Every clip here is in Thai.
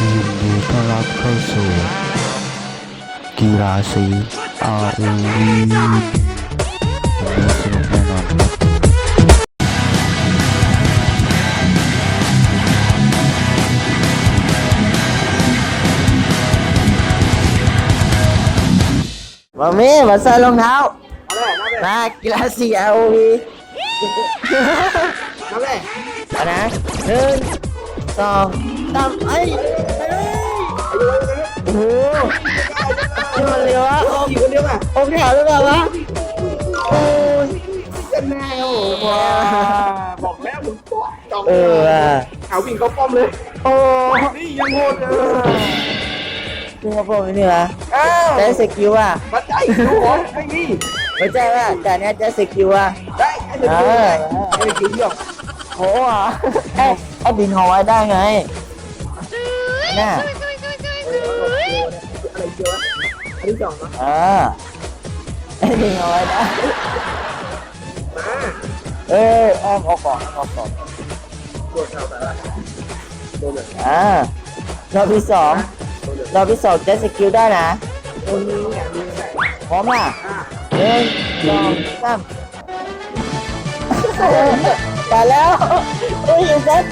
ยินดีต้อนรับเข้าสู่ กีฬาสี ROV วันนี้สนุกแน่นอนครับมามีมาใส่รองเท้ามากีฬาสี ROV นั่นแหละเอานะหนึ่งสอง สามไอ้โอ้โหนี่มันเร็วอะเอาอยู่คนเดียวอะโอ้แถวหรือเปล่าวะโอ้ยจะแนวว้าบอกแล้วมึงตัวจองเออว่ะเอาวิ่งเข้าป้อมเลย โอ้นี่ยังโหดเลยนี่ครับผมนี่วะอ้าวใช้สกิลอะมาใจดูหรอไม่มีไม่ใช่ว่าแต่เนี้ยใช้สกิลอะได้ไอ้เด็กไอ้เด็กกินหยอกโหอะเอ้ยไอ้ดินหอไว้ได้ไง น่ะอะไรเจออันนี้จองมาอ่าไอ้ดินหอาไว้ได้มาเอ้ยอ้อมเอาก่อนเอาก่อนโดนเอาแต่ละโดนเลยอ่ารอบที่สองรอบที่สองใช้สกิลได้นะโดนนี้เนี่ยมีแต่พร้อมอะอ่าหนึ่งสองสามไปแล้วเฮ้ยเซ็ต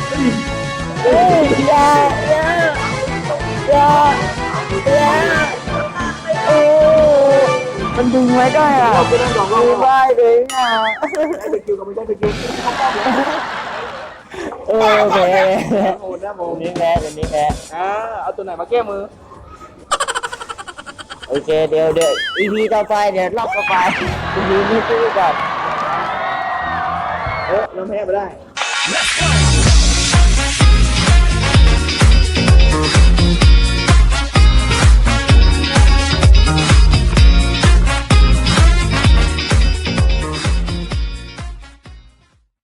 เฮ้ยอย่าอย่า มันดึงไว้ได้อะเราไปนั่งสองรอบดีไปเลยอะไอ้เด็กกิวกับไม่ใช่เด็กกิวเข้าป้อมเลยเออโอเคโหดนะโมตัวนี้แพ้ตัวนี้แพ้อ่าเอาตัวไหนมาแก้มือ โอเคเดี๋ยวเดี๋ยว EP ต่อไปเดี๋ยวรอบต่อไป EP นี้สู้ก่อนเออเราแพ้ไปได้